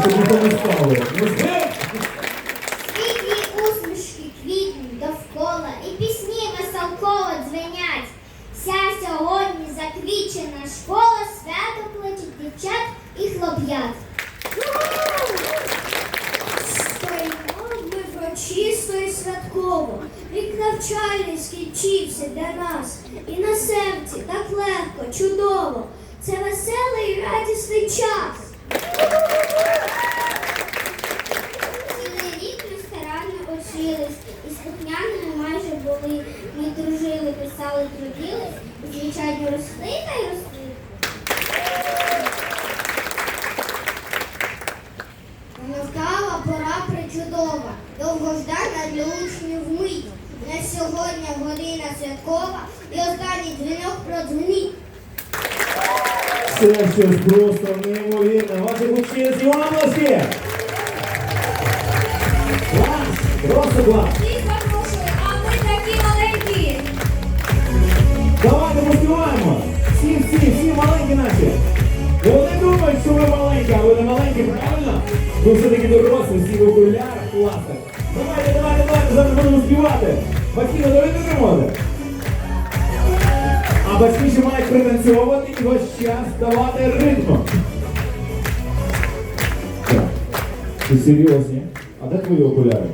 щоб. Світлі усмішки квітнуть довкола, і пісні веселково дзвенять. Вся сьогодні заквічена школа, свято кличуть дівчат і хлоп'ят. Стоїмо ми врочисто і святково, рік навчальний скінчився для нас, і на серці так легко, чудово. Це веселий і радісний час. Довгождана для учнів мить. На сьогодні година святкова і останній дзвінок продзвонить. Це щось просто неймовірне. Ваші учні області! Клас! Просто клас! Всіх запрошую, а ми такі маленькі. Давайте поспіваємо! Всі, всі, всі маленькі наші! Вони думають, що ви маленькі, а ви не маленькі, правильно? Ви все-таки дорослі, всі в окулярах, класно. Давайте, давайте, давайте, зараз будемо співати. Батьки, ви підтримувати. А батьки ще мають пританцьовувати і весь час давати ритм. Ти серйозні? А де твої окуляри?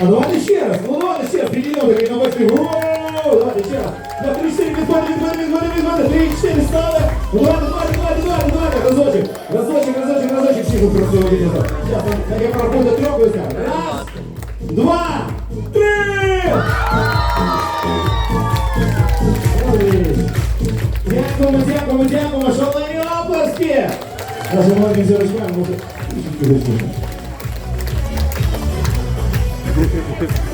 あの私やら、その私や、ビリの上の？Ууу, Давайте ще раз. На три, чотири, відходи, відходи, відходи, відходи. Три, чотири, стали. Ну давайте, давайте, давайте, давайте, давайте. Разочек, разочек, разочек, разочек. Всіх красиво відео. Зараз, так я порахую до трьох, ви скажете. Раз, два, три. Молодець. Дякуємо, дякуємо, дякуємо. Шалені оплески. Нашим маленьким зірочкам може. трішечки гучніше.